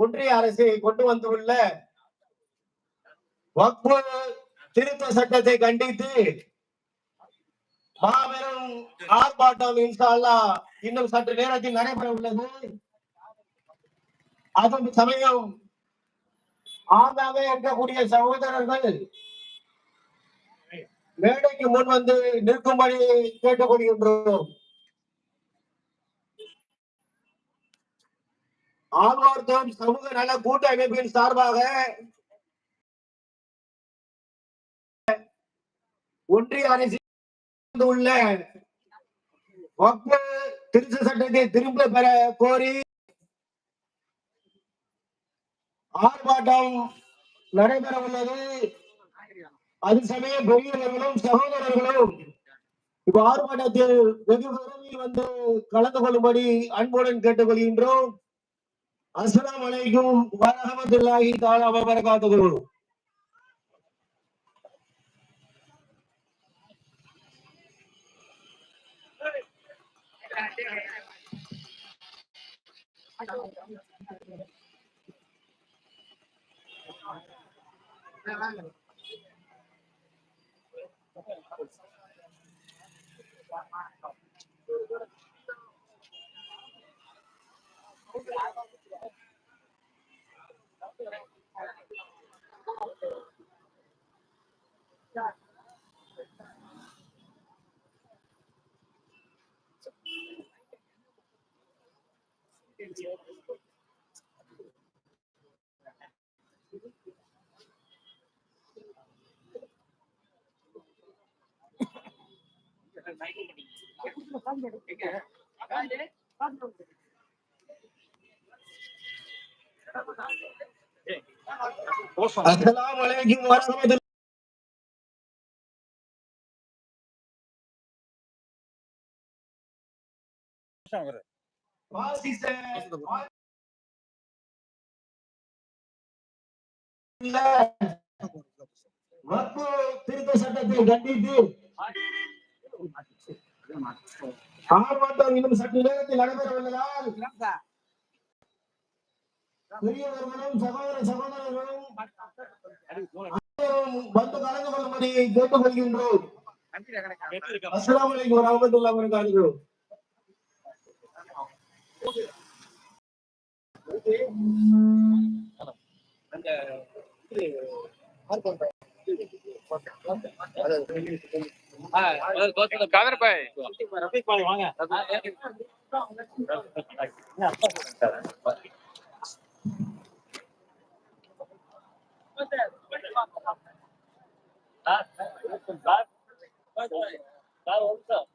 ஒன்றிய அரசு கொண்டு வந்துள்ள வக்பு திருத்த சட்டத்தை கண்டித்து மாபெரும் ஆர்ப்பாட்டம் இன்னும் சற்று நேரத்தில் நடைபெற உள்ளது அதன் சமயம் ஆங்காங்கே இருக்கக்கூடிய சகோதரர்கள் மேடைக்கு முன் வந்து நிற்கும்படி கேட்டுக்கொள்கின்றோம். ஆழ்வார்த்தம் சமூக நல கூட்டமைப்பின் சார்பாக ஒன்றிய அரசு உள்ள திருத்த சட்டத்தை திரும்ப பெற கோரி ஆர்ப்பாட்டம் நடைபெற உள்ளது. அது சமயம் பெரியவர்களும் சகோதரர்களும் இப்ப ஆர்ப்பாட்டத்தில் வெகு விரைவில் வந்து கலந்து கொள்ளும்படி அன்புடன் கேட்டுக்கொள்கின்றோம். அஸ்ஸலாமு அலைக்கும் வரஹமத்துல்லாஹி தஆலா வ பரகாத்துஹு அஸ்ஸலாமு அலைக்கும் வரஹமத்துல்லாஹி பாசிச வக்பு திருத்த சட்டத்தை கண்டித்து ஆர்ப்பாட்டம் இன்னும் சற்று நேரத்தில் நடைபெற உள்ளதால் பெரியவர்களும் சகோதர சகோதரர்களும் வந்து கலந்து கொள்ளும்படி கேட்டுக்கொள்கின்றோம் அஸ்ஸலாமு அலைக்கும் வரஹ்மத்துல்லாஹி வபரகாத்துஹு காதர் பாய் சார்